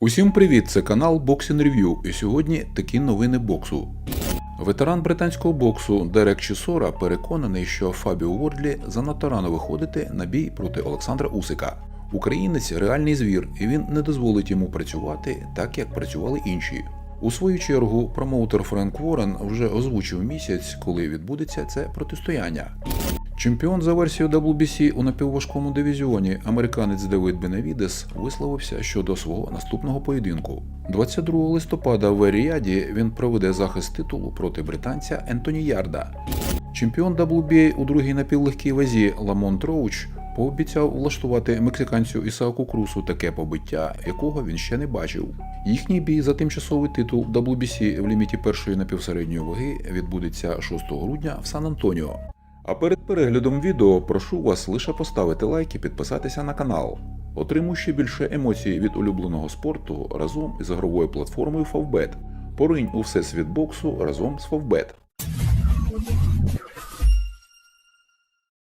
Усім привіт! Це канал Boxing Review і сьогодні такі новини боксу. Ветеран британського боксу Дерек Чісора переконаний, що Фабіо Уордлі занадто рано виходити на бій проти Олександра Усика. Українець реальний звір, і він не дозволить йому працювати так, як працювали інші. У свою чергу, промоутер Френк Ворен вже озвучив місяць, коли відбудеться це протистояння. Чемпіон за версією WBC у напівважкому дивізіоні американець Девід Бенавідес висловився щодо свого наступного поєдинку. 22 листопада в Еріаді він проведе захист титулу проти британця Ентоні Ярда. Чемпіон WBA у другій напівлегкій вазі Ламон Троуч пообіцяв влаштувати мексиканцю Ісааку Крусу таке побиття, якого він ще не бачив. Їхній бій за тимчасовий титул WBC в ліміті першої напівсередньої ваги відбудеться 6 грудня в Сан-Антоніо. А перед переглядом відео прошу вас лише поставити лайк і підписатися на канал. Отримуй ще більше емоцій від улюбленого спорту разом із ігровою платформою Favbet. Поринь у всесвіт боксу разом з Favbet.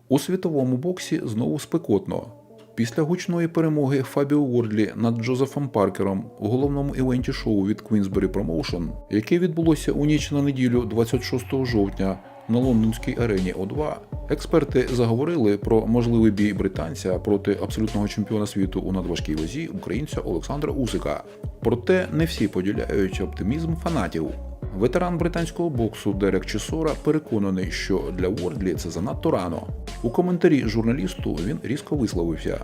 У світовому боксі знову спекотно. Після гучної перемоги Фабіо Уордлі над Джозефом Паркером у головному івенті шоу від Queensberry Promotion, яке відбулося у ніч на неділю 26 жовтня на лондонській арені О2, експерти заговорили про можливий бій британця проти абсолютного чемпіона світу у надважкій вазі українця Олександра Усика. Проте не всі поділяють оптимізм фанатів. Ветеран британського боксу Дерек Чесора переконаний, що для Уордлі це занадто рано. У коментарі журналісту він різко висловився: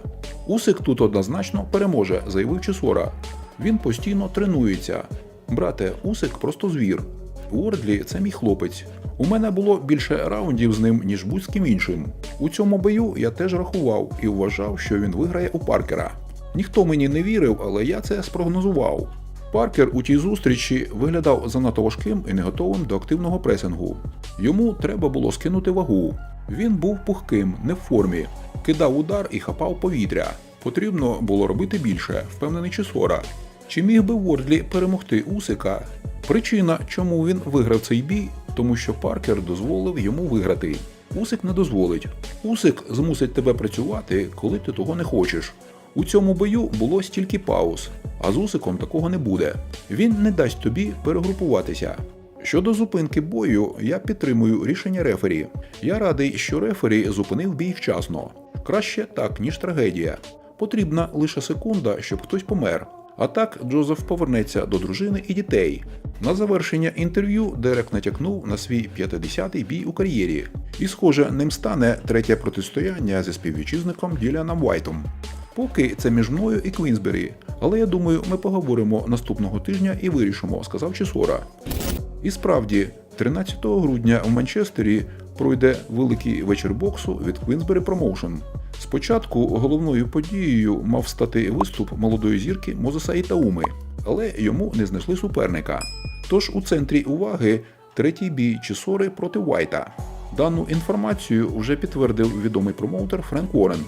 Усик тут однозначно переможе, заявив Чесора. Він постійно тренується. Брате, Усик просто звір. Уордлі це мій хлопець. У мене було більше раундів з ним, ніж будь з ким іншим. У цьому бою я теж рахував і вважав, що він виграє у Паркера. Ніхто мені не вірив, але я це спрогнозував. Паркер у тій зустрічі виглядав занадто важким і не готовим до активного пресингу. Йому треба було скинути вагу. Він був пухким, не в формі, кидав удар і хапав повітря. Потрібно було робити більше, впевнений Чесора. Чи міг би Вордлі перемогти Усика? Причина, чому він виграв цей бій, тому що Паркер дозволив йому виграти. Усик не дозволить. Усик змусить тебе працювати, коли ти того не хочеш. У цьому бою було стільки пауз, а з Усиком такого не буде. Він не дасть тобі перегрупуватися. Щодо зупинки бою, я підтримую рішення рефері. Я радий, що рефері зупинив бій вчасно. Краще так, ніж трагедія. Потрібна лише секунда, щоб хтось помер. А так Джозеф повернеться до дружини і дітей. На завершення інтерв'ю Дерек натякнув на свій 50-й бій у кар'єрі. І, схоже, ним стане третє протистояння зі співвітчизником Діляном Вайтом. Поки це між мною і Квінсбері, але я думаю, ми поговоримо наступного тижня і вирішимо, сказав Чесора. І справді, 13 грудня в Манчестері пройде великий вечір боксу від Queensberry Promotion. Спочатку головною подією мав стати виступ молодої зірки Мозеса Ітауми, але йому не знайшли суперника. Тож у центрі уваги третій бій Чісори проти Вайта. Дану інформацію вже підтвердив відомий промоутер Френк Уоррен.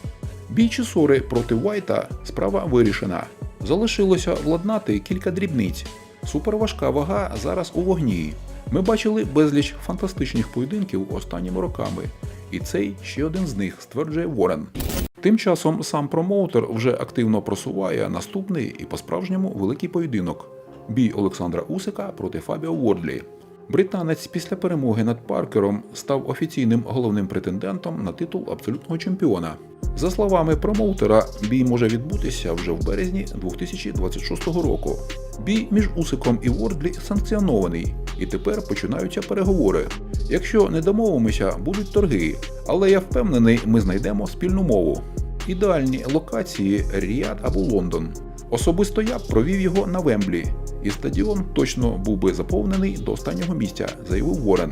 Бій Чісори проти Вайта справа вирішена. Залишилося владнати кілька дрібниць. Суперважка вага зараз у вогні. Ми бачили безліч фантастичних поєдинків останніми роками, і цей ще один з них, стверджує Ворен. Тим часом сам промоутер вже активно просуває наступний і по-справжньому великий поєдинок бій Олександра Усика проти Фабіо Уордлі. Британець після перемоги над Паркером став офіційним головним претендентом на титул абсолютного чемпіона. За словами промоутера, бій може відбутися вже в березні 2026 року. Бій між Усиком і Вордлі санкціонований, і тепер починаються переговори. Якщо не домовимося, будуть торги, але я впевнений, ми знайдемо спільну мову. Ідеальні локації Ріад або Лондон. Особисто я провів його на Вемблі, і стадіон точно був би заповнений до останнього місця, заявив Ворен.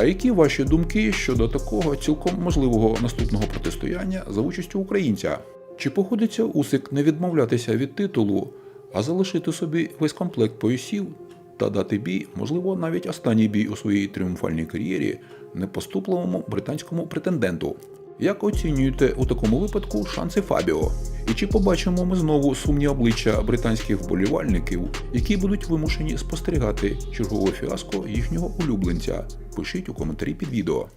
А які ваші думки щодо такого цілком можливого наступного протистояння за участю українця? Чи погодиться Усик не відмовлятися від титулу, а залишити собі весь комплект поясів та дати бій, можливо, навіть останній бій у своїй тріумфальній кар'єрі непоступливому британському претенденту? Як оцінюєте у такому випадку шанси Фабіо? І чи побачимо ми знову сумні обличчя британських вболівальників, які будуть вимушені спостерігати чергове фіаско їхнього улюбленця? Пишіть у коментарі під відео.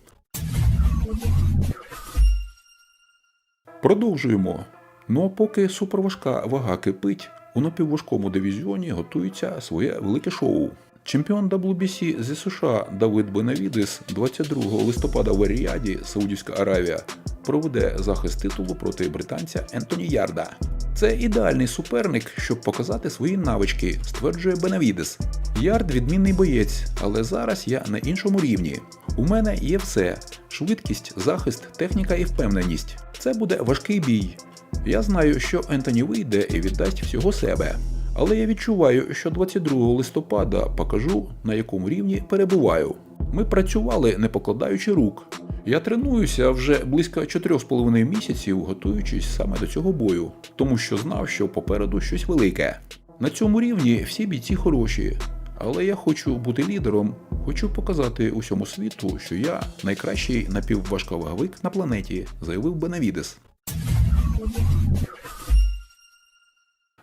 Продовжуємо. Ну а поки суперважка вага кипить, у напівважкому дивізіоні готується своє велике шоу. Чемпіон WBC зі США Давид Бенавідес 22 листопада в Аріаді, Саудівська Аравія, проведе захист титулу проти британця Ентоні Ярда. Це ідеальний суперник, щоб показати свої навички, стверджує Бенавідес. Ярд відмінний боєць, але зараз я на іншому рівні. У мене є все: швидкість, захист, техніка і впевненість. Це буде важкий бій. Я знаю, що Ентоні вийде і віддасть всього себе. Але я відчуваю, що 22 листопада покажу, на якому рівні перебуваю. Ми працювали, не покладаючи рук. Я тренуюся вже близько 4,5 місяців, готуючись саме до цього бою, тому що знав, що попереду щось велике. На цьому рівні всі бійці хороші, але я хочу бути лідером, хочу показати усьому світу, що я найкращий напівважковаговик на планеті, заявив Бенавідес.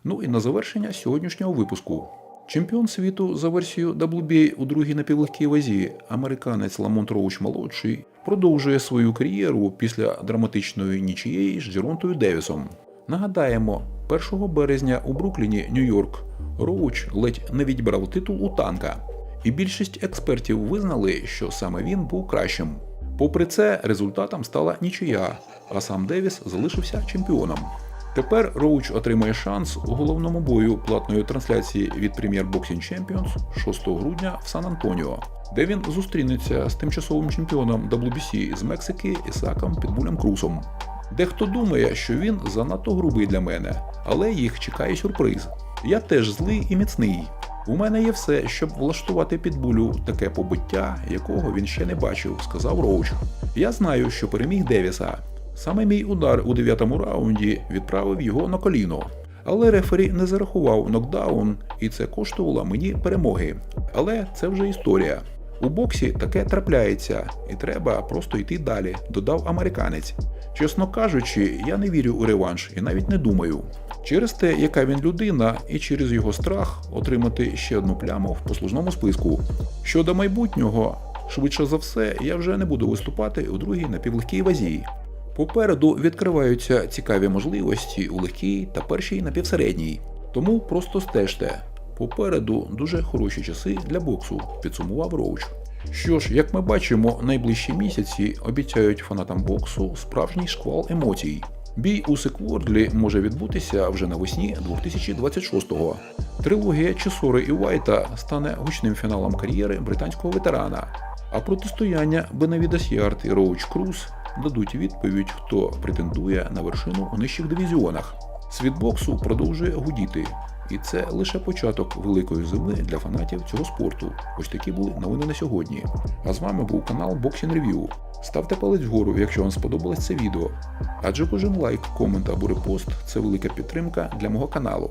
Ну і на завершення сьогоднішнього випуску. Чемпіон світу за версією WBA у другій напівлегкій вазі, американець Ламонт Роуч молодший, продовжує свою кар'єру після драматичної нічиєї з Джеронтою Девісом. Нагадаємо, 1 березня у Брукліні, Нью-Йорк, Роуч ледь не відібрав титул у танка, і більшість експертів визнали, що саме він був кращим. Попри це, результатом стала нічия, а сам Девіс залишився чемпіоном. Тепер Роуч отримає шанс у головному бою платної трансляції від Premier Boxing Champions 6 грудня в Сан-Антоніо, де він зустрінеться з тимчасовим чемпіоном WBC з Мексики Ісаком Підбулем Крусом. Дехто думає, що він занадто грубий для мене, але їх чекає сюрприз. Я теж злий і міцний. У мене є все, щоб влаштувати підбулю таке побиття, якого він ще не бачив, сказав Роуч. Я знаю, що переміг Девіса. Саме мій удар у дев'ятому раунді відправив його на коліно. Але рефері не зарахував нокдаун, і це коштувало мені перемоги. Але це вже історія. У боксі таке трапляється, і треба просто йти далі, додав американець. Чесно кажучи, я не вірю у реванш і навіть не думаю. Через те, яка він людина, і через його страх отримати ще одну пляму в послужному списку. Щодо майбутнього, швидше за все, я вже не буду виступати у другій напівлегкій вазі. Попереду відкриваються цікаві можливості у легкій та першій напівсередній. Тому просто стежте. Попереду дуже хороші часи для боксу, підсумував Роуч. Що ж, як ми бачимо, найближчі місяці обіцяють фанатам боксу справжній шквал емоцій. Бій у Секвордлі може відбутися вже навесні 2026-го. Трилогія Чесори і Вайта стане гучним фіналом кар'єри британського ветерана. А протистояння Бенавідас Ярд і Роуч Круз дадуть відповідь, хто претендує на вершину у нижчих дивізіонах. Світ боксу продовжує гудіти, і це лише початок великої зими для фанатів цього спорту. Ось такі були новини на сьогодні. А з вами був канал Boxing Review. Ставте палець вгору, якщо вам сподобалось це відео. Адже кожен лайк, комент або репост це велика підтримка для мого каналу.